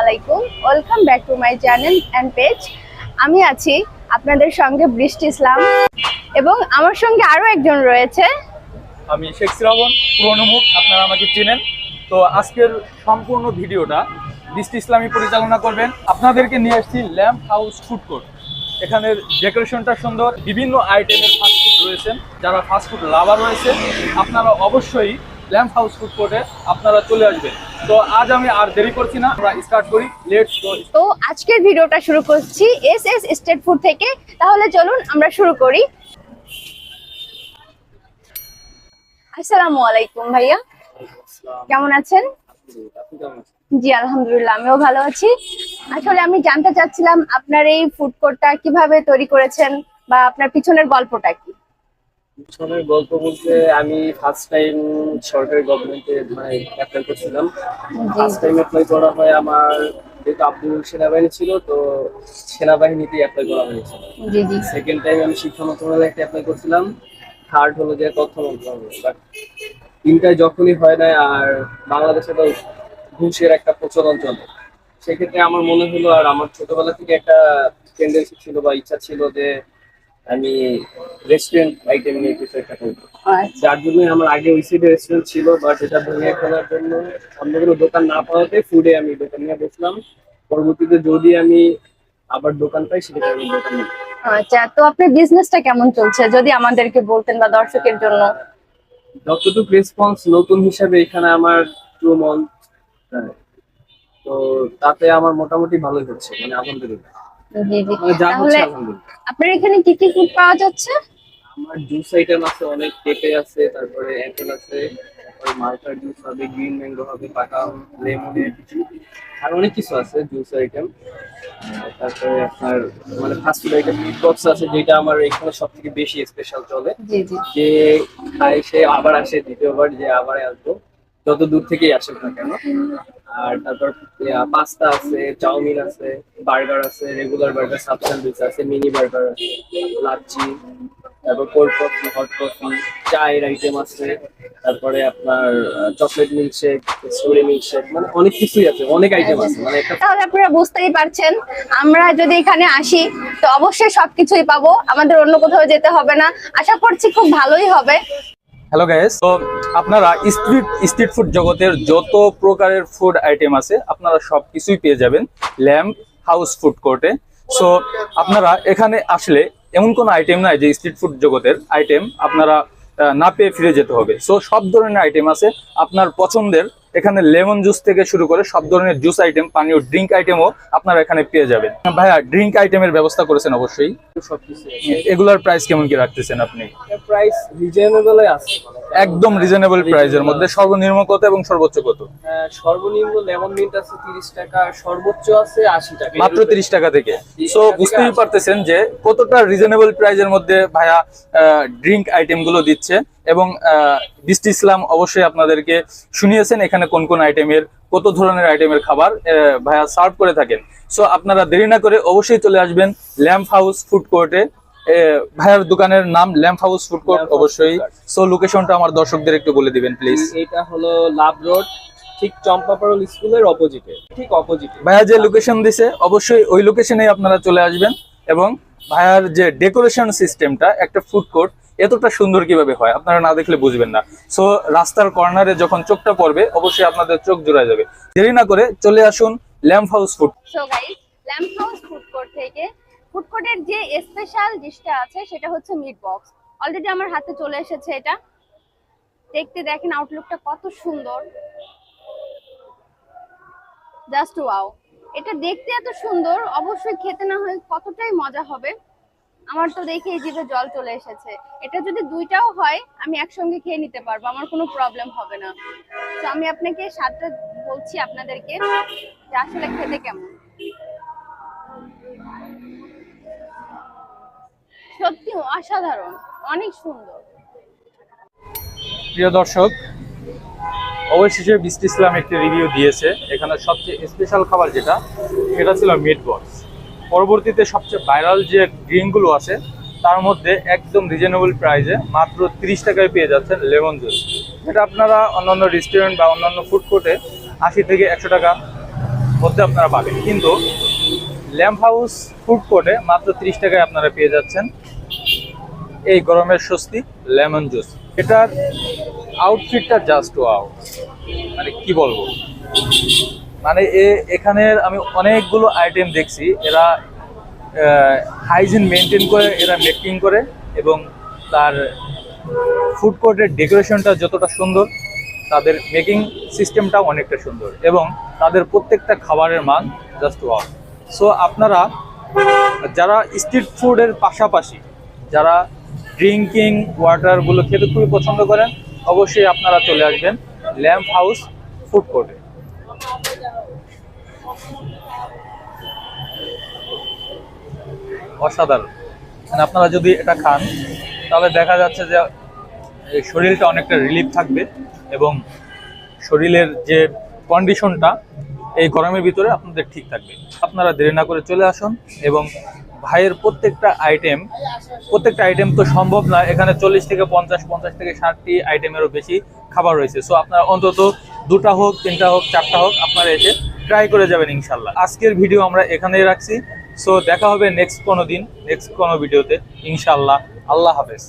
আলাইকুম। Welcome back to my channel and page আমি আছি আপনাদের সঙ্গে বৃষ্টি ইসলাম এবং আমার সঙ্গে আরও একজন রয়েছে। আমি শেখ শ্রাবণ পুরনো মুখ আপনারা আমাকে চেনেন। তো আজকের সম্পূর্ণ ভিডিওটা বৃষ্টি ইসলামী পরিচালনা করবেন। আপনাদেরকে নিয়ে আসছি ল্যাম্প হাউস ফুড কোর্ট এখানের ডেকোরেশনটা সুন্দর, বিভিন্ন আইটেমের ফাস্টফুড রয়েছেন, যারা ফাস্টফুড লাভার রয়েছে, আপনারা অবশ্যই ল্যাম্প হাউস ফুড কোর্টে আপনারা চলে আসবেন। তো আজ আমি আর দেরি করছি না আমরা স্টার্ট করি লেটস গো তো আজকের ভিডিওটা শুরু করছি এস এস স্টেট ফুড থেকে। তাহলে চলুন আমরা শুরু করি। আসসালামু আলাইকুম ভাইয়া। কেমন আছেন? জি আলহামদুলিল্লাহ আমিও ভালো আছি। আসলে আমি জানতে চাচ্ছিলাম আপনার এই ফুড কোর্টটা কীভাবে তৈরি করেছেন বা আপনার পিছনের গল্পটা কি? পিছনের গল্প বলতে আমি ফার্স্ট টাইম সরকারি গভর্নমেন্টে মানে অ্যাপ্লাই করছিলাম। ফার্স্ট টাইম অ্যাপ্লাই করা হয় আমার যেহেতু আব্দুল সেনাবাহিনী ছিল তো সেনাবাহিনীতে অ্যাপ্লাই করা হয়েছিল সেকেন্ড টাইম আমি শিক্ষা মন্ত্রণালয়ে একটা অ্যাপ্লাই করছিলাম। থার্ড হলো যে তথ্য মন্ত্রণালয়। বাট তিনটায় যখনই হয় না আর বাংলাদেশে তো ঘুষের একটা প্রচলন চলে। সেক্ষেত্রে আমার মনে হলো আর আমার ছোটবেলা থেকে একটা টেন্ডেন্সি ছিল বা ইচ্ছা ছিল যে আমি রেস্টুরেন্ট আইটেম নিয়ে কিছু একটা করব। আচ্ছা। যার জন্য আমার আগে ওই সাইডে রেস্টুরেন্ট ছিল বাট এটা ভেঙে ফেলার জন্য অন্য কোনো দোকান না পাওয়াতে ফুডে আমি দোকান নিয়ে বসলাম। পরবর্তীতে যদি আমি আবার দোকান পাই সেটা আমি দোকান। আচ্ছা তো আপনার বিজনেসটা কেমন চলছে? যদি আমাদেরকে বলতেন বা দর্শকের জন্য। যতটুকু রেসপন্স নতুন হিসাবে এখানে আমার টু মান্থ তো তাতে আমার মোটামুটি ভালোই হচ্ছে মানে আলহামদুলিল্লাহ। জি জি। মানে তাহলে আপনার এখানে কি কি ফুড পাওয়া যাচ্ছে? আমার জুস আইটেম আছে অনেক পেঁপে আছে তারপরে অ্যাপেল আছে তারপরে মালটার জুস হবে গ্রিন ম্যাঙ্গো হবে পাকা লেমনের আর অনেক কিছু আছে জুস আইটেম তারপরে আপনার মানে ফাস্ট ফুড আইটেম বক্স আছে যেটা আমার এখানে সব থেকে বেশি স্পেশাল চলে। যে খায় সে আবার আসে দ্বিতীয়বার যে আবার আসব। যত দূর থেকেই আসুক না কেন। আর তারপর পাস্তা আছে চাউমিন আছে বার্গার আছে রেগুলার বার্গার সাব স্যান্ডউইচ আছে মিনি বার্গার আছে লাচ্ছি তারপর কোল্ড কফি হট কফি চায়ের আইটেম আছে তারপরে আপনার চকলেট মিল্কশেক স্টোরি মিল্কশেক মানে অনেক কিছুই আছে অনেক আইটেম আছে মানে একটা তাহলে আপনারা বুঝতেই পারছেন আমরা যদি এখানে আসি তো অবশ্যই সবকিছুই পাবো আমাদের অন্য কোথাও যেতে হবে না আশা করছি খুব ভালোই হবে। হ্যালো গাইস তো আপনারা স্ট্রিট স্ট্রিট ফুড জগতের যত প্রকারের ফুড আইটেম আছে আপনারা সব কিছুই পেয়ে যাবেন ল্যাম্প হাউস ফুড কোর্টে। সো আপনারা এখানে আসলে এমন কোনো আইটেম নাই যে স্ট্রিট ফুড জগতের আইটেম আপনারা না পেয়ে ফিরে যেতে হবে। সো সব ধরনের আইটেম আছে। আপনার পছন্দের এখানে লেমন জুস থেকে শুরু করে সব ধরনের জুস আইটেম পানীয় ড্রিঙ্ক আইটেমও আপনারা এখানে পেয়ে যাবেন। ভাইয়া ড্রিঙ্ক আইটেমের ব্যবস্থা করেছেন অবশ্যই। এগুলার প্রাইস কেমন কি রাখতেছেন আপনি? প্রাইস রিজনেবল আছে একদম রিজনেবল প্রাইসের মধ্যে। সর্বনিম্ন কত এবং সর্বোচ্চ কত? আহ, সর্বনিম্ন লেমন মিন্ট আছে তিরিশ টাকা সর্বোচ্চ আছে আশি টাকা। মাত্র তিরিশ টাকা থেকে। সো বুঝতেই পারতেছেন যে কতটা রিজনেবল প্রাইসের মধ্যে ভাইয়া ড্রিঙ্ক আইটেমগুলো দিচ্ছে। এবং বৃষ্টি ইসলাম অবশ্যই আপনাদেরকে শুনিয়েছেন এখানে কোন কোন আইটেমের কত ধরনের আইটেমের খাবার ভাইয়া সার্ভ করে থাকেন। সো আপনারা দেরি না করে অবশ্যই চলে আসবেন ল্যাম্প হাউস ফুড কোর্টে ভাইয়ার দোকানের নাম ল্যাম্প হাউস ফুড কোর্ট অবশ্যই। সো লোকেশনটা আমার দর্শকদের একটু বলে দিবেন প্লিজ এটা হলো লাভ রোড ঠিক চম্পাপাড়ল স্কুলের অপোজিটে ঠিক অপোজিটে ভাইয়া যে লোকেশন দিছে অবশ্যই ওই লোকেশনে আপনারা চলে আসবেন এবং ভাইয়ার যে ডেকোরেশন সিস্টেমটা, একটা ফুড কোর্ট এতটা সুন্দর কীভাবে হয় আপনারা না দেখলে বুঝবেন না। সো রাস্তার কর্নারে যখন চোখটা পড়বে, অবশ্যই আপনাদের চোখ জোড়ায় যাবে। দেরি না করে চলে আসুন lamp house food so guys lamp house food court থেকে ফুড কোর্টের যে স্পেশাল ডিশটা আছে, সেটা হচ্ছে মিট বক্স অলরেডি আমার হাতে চলে এসেছে এটা। দেখতে, দেখেন আউটলুকটা কত সুন্দর। জাস্ট ওয়াও এটা দেখতে এত সুন্দর, অবশ্যই খেতে না হয় কতটাই মজা হবে। আমার তো দেখে এই জিভে জল চলে এসেছে। এটা যদি দুইটাও হয়, আমি একসঙ্গে খেয়ে নিতে পারব, আমার কোনো প্রবলেম হবে না। তো আমি আপনাকে স্বাদটা বলছি আপনাদেরকে, যে আসলে খেতে কেমন। সত্যি অসাধারণ, অনেক সুন্দর। প্রিয় দর্শক অবশেষে বৃষ্টি ইসলাম একটি রিভিউ দিয়েছে। এখানে সবচেয়ে স্পেশাল খাবার যেটা, সেটা ছিল মিট বক্স পরবর্তীতে সবচেয়ে ভাইরাল যে ড্রিঙ্কগুলো আছে, তার মধ্যে একদম রিজনেবল প্রাইসে মাত্র তিরিশ টাকায় পেয়ে যাচ্ছেন লেমন জুস যেটা আপনারা অন্যান্য রেস্টুরেন্ট বা অন্যান্য ফুড কোর্টে আশি থেকে একশো টাকা মধ্যে আপনারা পাবেন। কিন্তু ল্যাম্প হাউস ফুড কোর্টে মাত্র ত্রিশ টাকায় আপনারা পেয়ে যাচ্ছেন এই গরমের স্বস্তি লেমন জুস এটার আউটফিটটা জাস্ট আউট মানে কি বলব? মানে এ এখানের আমি অনেকগুলো আইটেম দেখছি। এরা হাইজিন মেনটেন করে, এরা মেকিং করে এবং তার ফুড কোর্টের ডেকোরেশনটা যতটা সুন্দর, তাদের মেকিং সিস্টেমটাও অনেকটা সুন্দর এবং তাদের প্রত্যেকটা খাবারের মান জাস্ট ওয়াও সো আপনারা যারা স্ট্রিট ফুডের পাশাপাশি, যারা ড্রিঙ্কিং ওয়াটারগুলো খেতে খুবই পছন্দ করেন অবশ্যই আপনারা চলে আসবেন ল্যাম্প হাউস ফুড কোর্টে। অসাধারণ। মানে আপনারা যদি এটা খান, তাহলে দেখা যাচ্ছে যে শরীরটা অনেকটা রিলিফ থাকবে এবং শরীরের যে কন্ডিশনটা এই গরমের ভিতরে আপনাদের ঠিক থাকবে। আপনারা দেরি না করে চলে আসুন এবং ভাইয়ের প্রত্যেকটা আইটেম প্রত্যেকটা আইটেম তো সম্ভব না। এখানে চল্লিশ থেকে পঞ্চাশ পঞ্চাশ থেকে ষাটটি আইটেমেরও বেশি খাবার রয়েছে। সো আপনারা অন্তত দুটা হোক, তিনটা হোক, চারটা হোক, আপনারা এসে ট্রাই করে যাবেন ইনশাল্লাহ আজকের ভিডিও আমরা এখানেই রাখছি। সো দেখা হবে নেক্সট কোনো দিন নেক্সট কোনো ভিডিওতে ইনশাল্লাহ আল্লাহ হাফেজ।